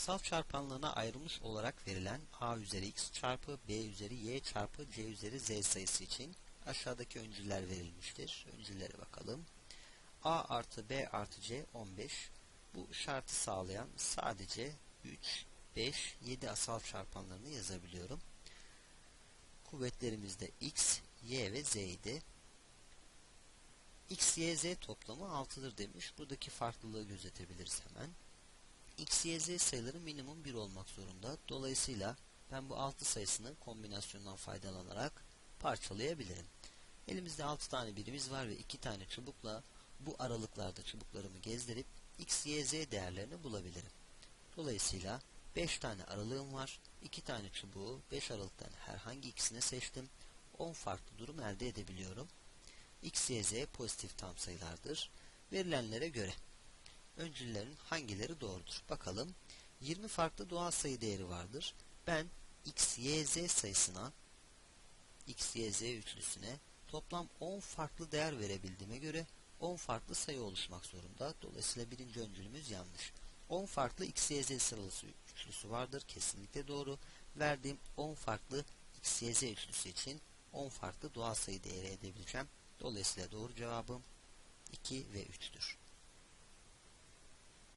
Asal çarpanlarına ayrılmış olarak verilen a üzeri x çarpı b üzeri y çarpı c üzeri z sayısı için aşağıdaki öncüller verilmiştir. Öncüllere bakalım. a artı b artı c 15. Bu şartı sağlayan sadece 3, 5, 7 asal çarpanlarını yazabiliyorum. Kuvvetlerimizde x, y ve z idi. x, y, z toplamı 6'dır demiş. Buradaki farklılığı gözetebiliriz hemen x, y, z sayıları minimum 1 olmak zorunda. Dolayısıyla ben bu 6 sayısını kombinasyondan faydalanarak parçalayabilirim. Elimizde 6 tane birimiz var ve 2 tane çubukla bu aralıklarda çubuklarımı gezdirip x, y, z değerlerini bulabilirim. Dolayısıyla 5 tane aralığım var. 2 tane çubuğu 5 aralıktan herhangi ikisine seçtim. 10 farklı durum elde edebiliyorum. x, y, z pozitif tam sayılardır. Verilenlere göre öncüllerin hangileri doğrudur? Bakalım. 20 farklı doğal sayı değeri vardır. Ben x, y, z sayısına x, y, z üçlüsüne toplam 10 farklı değer verebildiğime göre 10 farklı sayı oluşmak zorunda. Dolayısıyla birinci öncülümüz yanlış. 10 farklı x, y, z sıralaması üçlüsü vardır. Kesinlikle doğru. Verdiğim 10 farklı x, y, z üçlüsü için 10 farklı doğal sayı değeri edebileceğim. Dolayısıyla doğru cevabım 2 ve 3'tür.